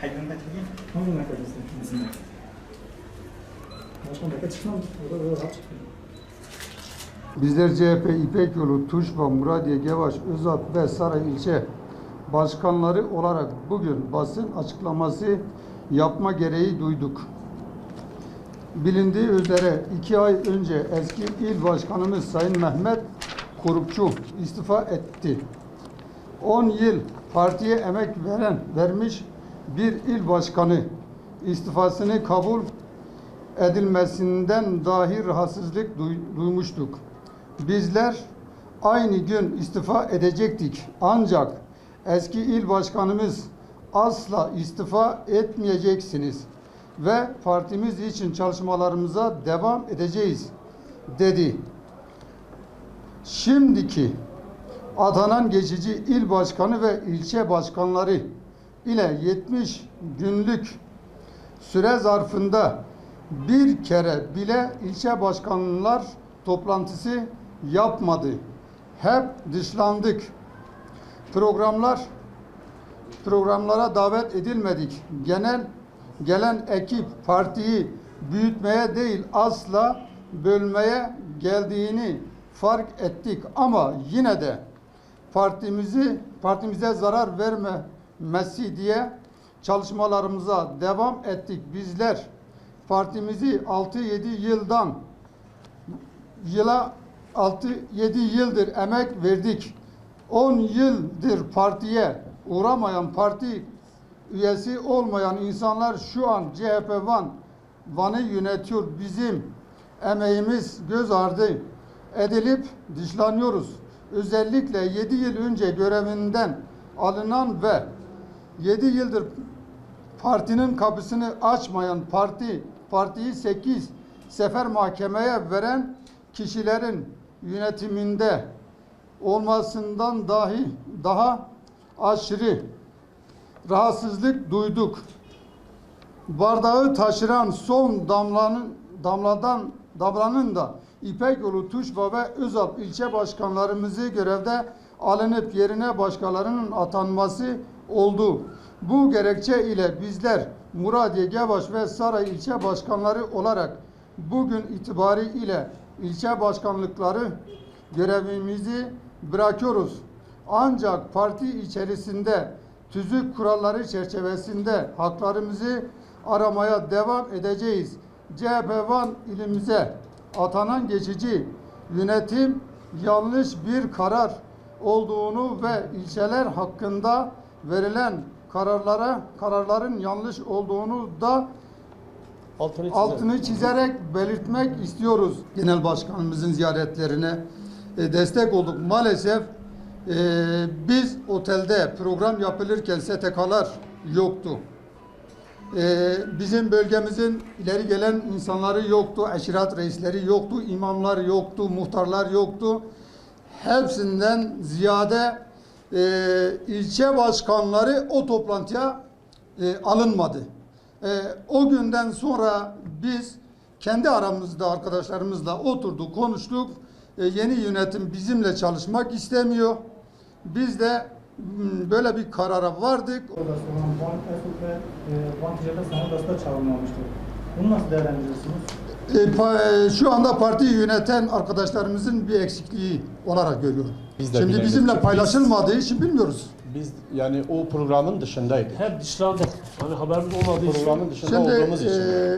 Hayvan bekleyeyim. Hangi merkezdesin? Bizim Başkan bekle çıkmam. Orada böyle rahat çıkıyor. Bizler CHP İpek Yolu, Tuşba, Muradiye, Gevaş, Özat ve Saray ilçe başkanları olarak bugün basın açıklaması yapma gereği duyduk. Bilindiği üzere iki ay önce eski il başkanımız Sayın Mehmet Korukçu istifa etti. 10 yıl partiye emek veren, vermiş bir il başkanı istifasını kabul edilmesinden dahi rahatsızlık duy- duymuştuk. Bizler aynı gün istifa edecektik. Ancak eski il başkanımız asla istifa etmeyeceksiniz ve partimiz için çalışmalarımıza devam edeceğiz dedi. Şimdiki atanan geçici il başkanı ve ilçe başkanları ile 70 günlük süre zarfında bir kere bile ilçe başkanlar toplantısı yapmadı. Hep dışlandık. Programlar programlara davet edilmedik. Genel gelen ekip partiyi büyütmeye değil asla bölmeye geldiğini fark ettik ama yine de partimizi partimize zarar vermemesi diye çalışmalarımıza devam ettik. Bizler partimizi 6-7 yıldan yıla 6-7 yıldır emek verdik. 10 yıldır partiye uğramayan parti üyesi olmayan insanlar şu an CHP Van Van'ı yönetiyor. Bizim emeğimiz göz ardı edilip dışlanıyoruz. Özellikle 7 yıl önce görevinden alınan ve 7 yıldır partinin kapısını açmayan parti, partiyi 8 sefer mahkemeye veren kişilerin yönetiminde olmasından dahi daha aşırı rahatsızlık duyduk. Bardağı taşıran son damlanın damladan damlanın da İpek Yolu Tuşba ve Özal ilçe başkanlarımızı görevde alınıp yerine başkalarının atanması oldu. Bu gerekçe ile bizler Muradiye, Gevaş ve Saray ilçe başkanları olarak bugün itibariyle ilçe başkanlıkları görevimizi bırakıyoruz. Ancak parti içerisinde tüzük kuralları çerçevesinde haklarımızı aramaya devam edeceğiz. CHP Van ilimize atanan geçici yönetim yanlış bir karar olduğunu ve ilçeler hakkında verilen kararlara kararların yanlış olduğunu da Altını altını çizerek belirtmek istiyoruz. Genel başkanımızın ziyaretlerine e, destek olduk. Maalesef e, biz otelde program yapılırken STK'lar yoktu. E, bizim bölgemizin ileri gelen insanları yoktu, eşirat reisleri yoktu, imamlar yoktu, muhtarlar yoktu. Hepsinden ziyade e, ilçe başkanları o toplantıya e, alınmadı. E, o günden sonra biz kendi aramızda arkadaşlarımızla oturduk, konuştuk. E, yeni yönetim bizimle çalışmak istemiyor. Biz de m, böyle bir karara vardık. Orada olan Van Esut ve Van Ticaret Sanayi da çağrılmamıştır. Bunu nasıl değerlendirirsiniz? E, e, şu anda partiyi yöneten arkadaşlarımızın bir eksikliği olarak görüyorum. Biz de Şimdi bilemedik. bizimle Biz- paylaşılmadığı için bilmiyoruz. Biz yani o programın dışındaydık. Hep dışlandık. Hani haberimiz olmadığı için. Programın dışında Şimdi olduğumuz için. e.